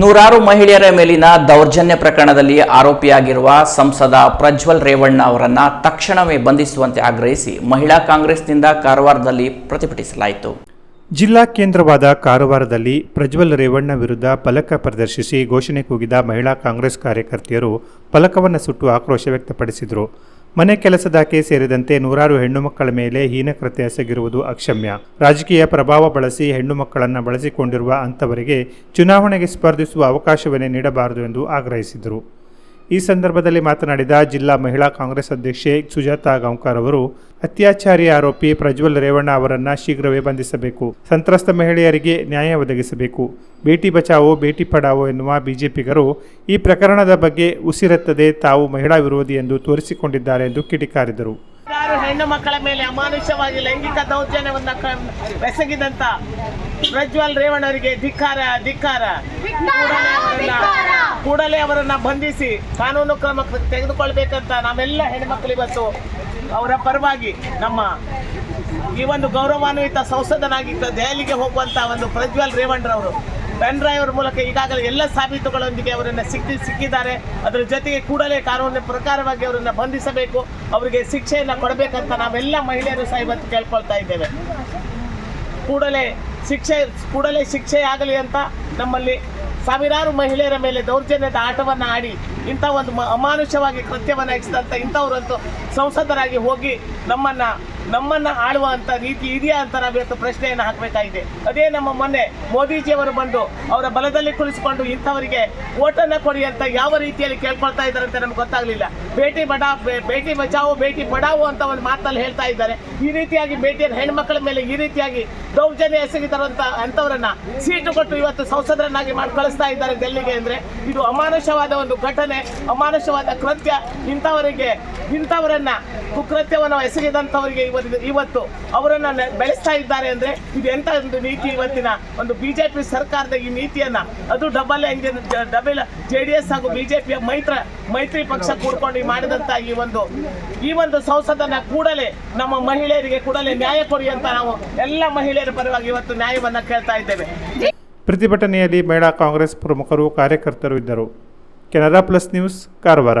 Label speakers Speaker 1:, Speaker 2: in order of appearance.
Speaker 1: ನೂರಾರು ಮಹಿಳೆಯರ ಮೇಲಿನ ದೌರ್ಜನ್ಯ ಪ್ರಕರಣದಲ್ಲಿ ಆರೋಪಿಯಾಗಿರುವ ಸಂಸದ ಪ್ರಜ್ವಲ್ ರೇವಣ್ಣ ಅವರನ್ನ ತಕ್ಷಣವೇ ಬಂಧಿಸುವಂತೆ ಆಗ್ರಹಿಸಿ ಮಹಿಳಾ ಕಾಂಗ್ರೆಸ್ನಿಂದ ಕಾರವಾರದಲ್ಲಿ ಪ್ರತಿಭಟಿಸಲಾಯಿತು.
Speaker 2: ಜಿಲ್ಲಾ ಕೇಂದ್ರವಾದ ಕಾರವಾರದಲ್ಲಿ ಪ್ರಜ್ವಲ್ ರೇವಣ್ಣ ವಿರುದ್ಧ ಫಲಕ ಪ್ರದರ್ಶಿಸಿ ಘೋಷಣೆ ಕೂಗಿದ ಮಹಿಳಾ ಕಾಂಗ್ರೆಸ್ ಕಾರ್ಯಕರ್ತೆಯರು ಫಲಕವನ್ನು ಸುಟ್ಟು ಆಕ್ರೋಶ ವ್ಯಕ್ತಪಡಿಸಿದರು. ಮನೆ ಕೆಲಸದಾಕೆ ಸೇರಿದಂತೆ ನೂರಾರು ಹೆಣ್ಣು ಮಕ್ಕಳ ಮೇಲೆ ಹೀನಕೃತ್ಯ ಎಸಗಿರುವುದು ಅಕ್ಷಮ್ಯ. ರಾಜಕೀಯ ಪ್ರಭಾವ ಬಳಸಿ ಹೆಣ್ಣು ಮಕ್ಕಳನ್ನು ಬಳಸಿಕೊಂಡಿರುವ ಅಂಥವರಿಗೆ ಚುನಾವಣೆಗೆ ಸ್ಪರ್ಧಿಸುವ ಅವಕಾಶವನ್ನೇ ನೀಡಬಾರದು ಎಂದು ಆಗ್ರಹಿಸಿದರು. ಈ ಸಂದರ್ಭದಲ್ಲಿ ಮಾತನಾಡಿದ ಜಿಲ್ಲಾ ಮಹಿಳಾ ಕಾಂಗ್ರೆಸ್ ಅಧ್ಯಕ್ಷೆ ಸುಜಾತಾ ಗಾಂವ್ಕರ್ ಅವರು ಅತ್ಯಾಚಾರಿ ಆರೋಪಿ ಪ್ರಜ್ವಲ್ ರೇವಣ್ಣ ಅವರನ್ನು ಶೀಘ್ರವೇ ಬಂಧಿಸಬೇಕು ಸಂತ್ರಸ್ತ ಮಹಿಳೆಯರಿಗೆ ನ್ಯಾಯ ಒದಗಿಸಬೇಕು ಬೇಟಿ ಬಚಾವೋ ಬೇಟಿ ಪಡಾವೋ ಎನ್ನುವ ಬಿಜೆಪಿಗರು ಈ ಪ್ರಕರಣದ ಬಗ್ಗೆ ಉಸಿರೆತ್ತದೆ ತಾವು ಮಹಿಳಾ ವಿರೋಧಿ ಎಂದು ತೋರಿಸಿಕೊಂಡಿದ್ದಾರೆ ಎಂದು ಕಿಡಿಕಾರಿದರು.
Speaker 3: ಹೆಣ್ಣು ಮಕ್ಕಳ ಮೇಲೆ ಅಮಾನುಷವಾಗಿ ಲೈಂಗಿಕ ದೌರ್ಜನ್ಯವನ್ನ ಬೆಸಗಿದಂತ ಪ್ರಜ್ವಲ್ ರೇವಣ್ಣವರಿಗೆ ಧಿಕ್ಕಾರ ಧಿಕ್ಕಾರ. ಕೂಡಲೇ ಅವರನ್ನ- ಬಂಧಿಸಿ ಕಾನೂನು ಕ್ರಮ ತೆಗೆದುಕೊಳ್ಬೇಕಂತ ನಾವೆಲ್ಲ ಹೆಣ್ಮಕ್ಳು ಇವತ್ತು ಅವರ ಪರವಾಗಿ ನಮ್ಮ ಈ ಒಂದು ಗೌರವಾನ್ವಿತ ಸಂಸದನಾಗಿ ದೆಹಲಿಗೆ ಹೋಗುವಂತ ಒಂದು ಪ್ರಜ್ವಲ್ ರೇವಣ್ಣರವರು ಪೆನ್ ಡ್ರೈವರ್ ಮೂಲಕ ಈಗಾಗಲೇ ಎಲ್ಲ ಸಾಬೀತುಗಳೊಂದಿಗೆ ಅವರನ್ನ ಸಿಕ್ಕಿ ಸಿಕ್ಕಿದ್ದಾರೆ. ಅದರ ಜೊತೆಗೆ ಕೂಡಲೇ ಕಾನೂನಿನ ಪ್ರಕಾರವಾಗಿ ಅವರನ್ನ ಬಂಧಿಸಬೇಕು, ಅವರಿಗೆ ಶಿಕ್ಷೆಯನ್ನ ಕೊಡಬೇಕಂತ ನಾವೆಲ್ಲ ಮಹಿಳೆಯರು ಸಹ ಇವತ್ತು ಕೇಳ್ಕೊಳ್ತಾ ಇದ್ದೇವೆ. ಕೂಡಲೇ ಶಿಕ್ಷೆ ಕೂಡಲೇ ಶಿಕ್ಷೆ ಆಗಲಿ ಅಂತ ನಮ್ಮಲ್ಲಿ ಸಾವಿರಾರು ಮಹಿಳೆಯರ ಮೇಲೆ ದೌರ್ಜನ್ಯದ ಆಟವನ್ನು ಆಡಿ ಇಂಥ ಒಂದು ಅಮಾನುಷವಾಗಿ ಕೃತ್ಯವನ್ನು ಎಸೆದಂಥ ಇಂಥವರಂತೂ ಸಂಸದರಾಗಿ ಹೋಗಿ ನಮ್ಮನ್ನ ನಮ್ಮನ್ನ ಆಳುವಂತ ನೀತಿ ಇದೆಯಾ ಅಂತ ನಾವಿವತ್ತು ಪ್ರಶ್ನೆಯನ್ನು ಹಾಕಬೇಕಾಗಿದೆ. ಅದೇ ನಮ್ಮ ಮೊನ್ನೆ ಮೋದಿಜಿಯವರು ಬಂದು ಅವರ ಬಲದಲ್ಲಿ ಕುಳಿಸಿಕೊಂಡು ಇಂಥವರಿಗೆ ಓಟನ್ನ ಕೊಡಿ ಅಂತ ಯಾವ ರೀತಿಯಲ್ಲಿ ಕೇಳ್ಕೊಳ್ತಾ ಇದ್ದಾರೆ ಅಂತ ನಮ್ಗೆ ಗೊತ್ತಾಗಲಿಲ್ಲ. ಬೇಟಿ ಬಡಾ ಭೇಟಿ ಬಚಾವೋ, ಬೇಟಿ ಪಡಾವೋ ಅಂತ ಒಂದು ಮಾತಲ್ಲಿ ಹೇಳ್ತಾ ಇದ್ದಾರೆ. ಈ ರೀತಿಯಾಗಿ ಬೇಟಿಯ ಹೆಣ್ಮಕ್ಳ ಮೇಲೆ ಈ ರೀತಿಯಾಗಿ ದೌರ್ಜನ್ಯ ಎಸಗಿದಾರಂತ ಅಂತವರನ್ನ ಸೀಟು ಕೊಟ್ಟು ಇವತ್ತು ಸಂಸದರನ್ನಾಗಿ ಮಾಡಿ ಕಳಿಸ್ತಾ ಇದ್ದಾರೆ ಡೆಲ್ಲಿಗೆ ಅಂದ್ರೆ ಇದು ಅಮಾನುಷವಾದ ಒಂದು ಘಟನೆ, ಅಮಾನುಷವಾದ ಕೃತ್ಯ. ಇಂಥವರಿಗೆ ಇಂಥವರನ್ನ ಕುಕೃತ್ಯವನ್ನು ಎಸಗಿದಂಥವರಿಗೆ ಇವತ್ತು ಅವರನ್ನ ಬೆಳೆಸ್ತಾ ಇದ್ದಾರೆ ಅಂದ್ರೆ ಇದು ಎಂತ ಒಂದು ನೀತಿ ಇವತ್ತಿನ ಒಂದು ಬಿಜೆಪಿ ಸರ್ಕಾರದ ಈ ನೀತಿಯನ್ನ? ಅದು double engine double J D S ಹಾಗೂ ಬಿಜೆಪಿಯ ಮೈತ್ರ, ಮೈತ್ರಿ ಪಕ್ಷ ಕೂಡ್ಕೊಂಡು ಮಾಡಿದಂತ ಈ ಒಂದು ಈ ಒಂದು ಸಂಸದನ್ನ ಕೂಡಲೇ ನಮ್ಮ ಮಹಿಳೆಯರಿಗೆ ಕೂಡಲೇ ನ್ಯಾಯ ಕೊಡಿ ಅಂತ ನಾವು ಎಲ್ಲ ಮಹಿಳೆಯರ ಪರವಾಗಿ ಇವತ್ತು ನ್ಯಾಯವನ್ನ ಕೇಳ್ತಾ ಇದ್ದೇವೆ.
Speaker 2: ಪ್ರತಿಭಟನೆಯಲ್ಲಿ ಮಹಿಳಾ ಕಾಂಗ್ರೆಸ್ ಪ್ರಮುಖರು, ಕಾರ್ಯಕರ್ತರು ಇದ್ದರು. Canara plus news, Karwar.